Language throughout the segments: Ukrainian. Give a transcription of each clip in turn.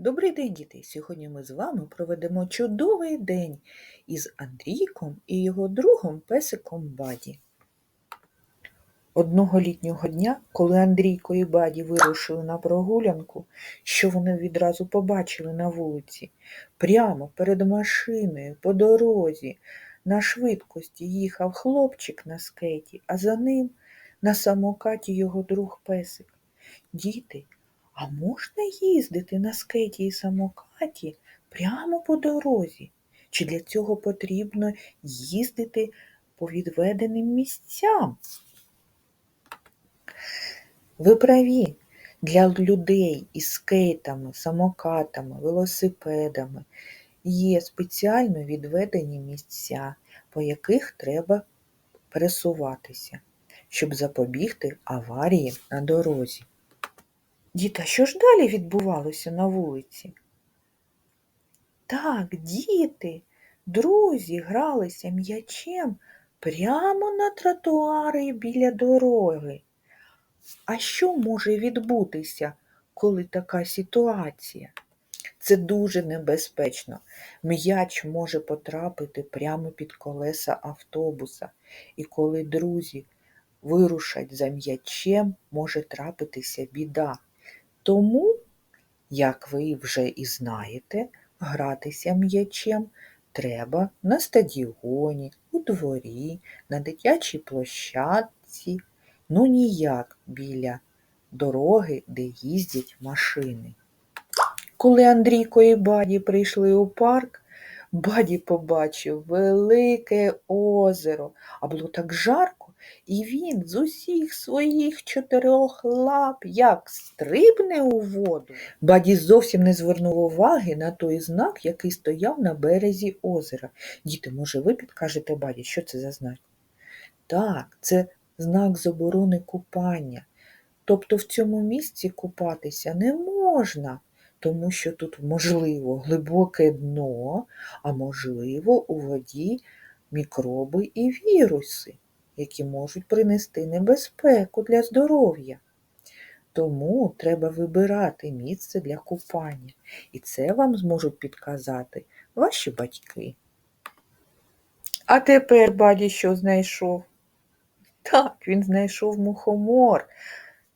Добрий день, діти! Сьогодні ми з вами проведемо чудовий день із Андрійком і його другом песиком Баді. Одного літнього дня, коли Андрійко і Баді вирушили на прогулянку, що вони відразу побачили на вулиці, прямо перед машиною по дорозі на швидкості їхав хлопчик на скейті, а за ним на самокаті його друг песик. Діти, а можна їздити на скейті і самокаті прямо по дорозі? Чи для цього потрібно їздити по відведеним місцям? Ви праві, для людей із скейтами, самокатами, велосипедами є спеціально відведені місця, по яких треба пересуватися, щоб запобігти аварії на дорозі. Діта, що ж далі відбувалося на вулиці? Так, діти, друзі гралися м'ячем прямо на тротуари біля дороги. А що може відбутися, коли така ситуація? Це дуже небезпечно. М'яч може потрапити прямо під колеса автобуса, і коли друзі вирушать за м'ячем, може трапитися біда. Тому, як ви вже і знаєте, гратися м'ячем треба на стадіоні, у дворі, на дитячій площадці, ну ніяк біля дороги, де їздять машини. Коли Андрійко і Баді прийшли у парк, Баді побачив велике озеро, а було так жарко, і він з усіх своїх чотирьох лап як стрибне у воду. Баді зовсім не звернув уваги на той знак, який стояв на березі озера. Діти, може, ви підкажете Баді, що це за знак? Так, це знак заборони купання. Тобто в цьому місці купатися не можна тому що тут можливо глибоке дно, а можливо у воді мікроби і віруси, які можуть принести небезпеку для здоров'я. Тому треба вибирати місце для купання, і це вам зможуть підказати ваші батьки. А тепер баді що знайшов? Так, він знайшов мухомор.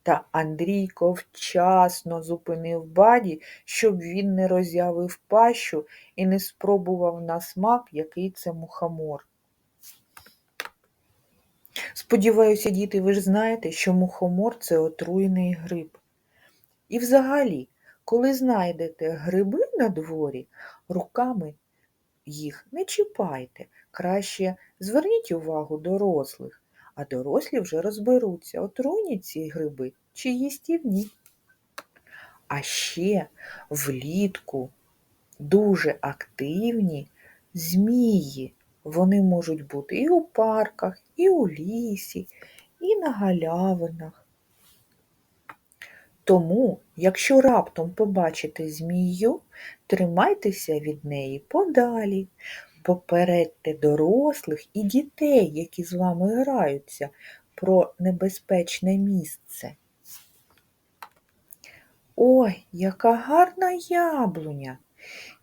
Та Андрійко вчасно зупинив баді, щоб він не роз'явив пащу і не спробував на смак, який це мухомор. Сподіваюся, діти, ви ж знаєте, що мухомор це отруйний гриб. І взагалі, коли знайдете гриби на дворі, руками їх не чіпайте, краще зверніть увагу дорослих а дорослі вже розберуться, отруйні ці гриби чи їстівні. А ще влітку дуже активні змії. Вони можуть бути і у парках, і у лісі, і на галявинах. Тому, якщо раптом побачите змію, тримайтеся від неї подалі, Попередьте дорослих і дітей, які з вами граються, про небезпечне місце. Ой, яка гарна яблуня,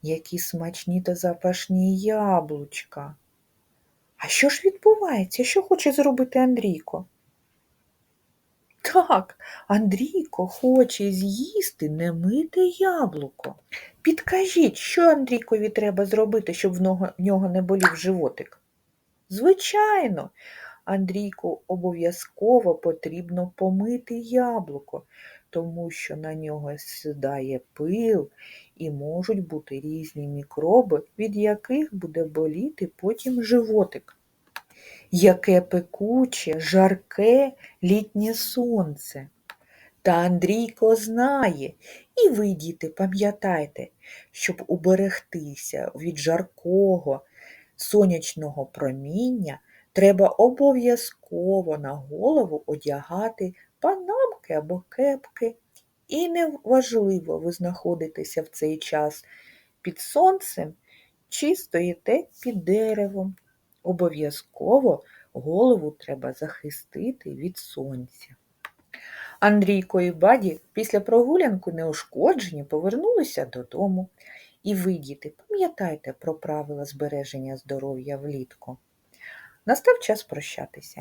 які смачні та запашні яблучка. А що ж відбувається? Що хоче зробити Андрійко? Так, Андрійко хоче з'їсти немите яблуко. Підкажіть, що Андрійкові треба зробити, щоб в нього не болів животик? Звичайно, Андрійку обов'язково потрібно помити яблуко, тому що на нього сідає пил і можуть бути різні мікроби, від яких буде боліти потім животик. Яке пекуче, жарке літнє сонце. Та Андрійко знає, і ви, діти, пам'ятайте, щоб уберегтися від жаркого сонячного проміння, треба обов'язково на голову одягати панамки або кепки. І неважливо, ви знаходитеся в цей час під сонцем чи стоїте під деревом. Обов'язково голову треба захистити від сонця. Андрійко і Баді після прогулянку неушкоджені повернулися додому. І ви, діти, пам'ятайте про правила збереження здоров'я влітку. Настав час прощатися.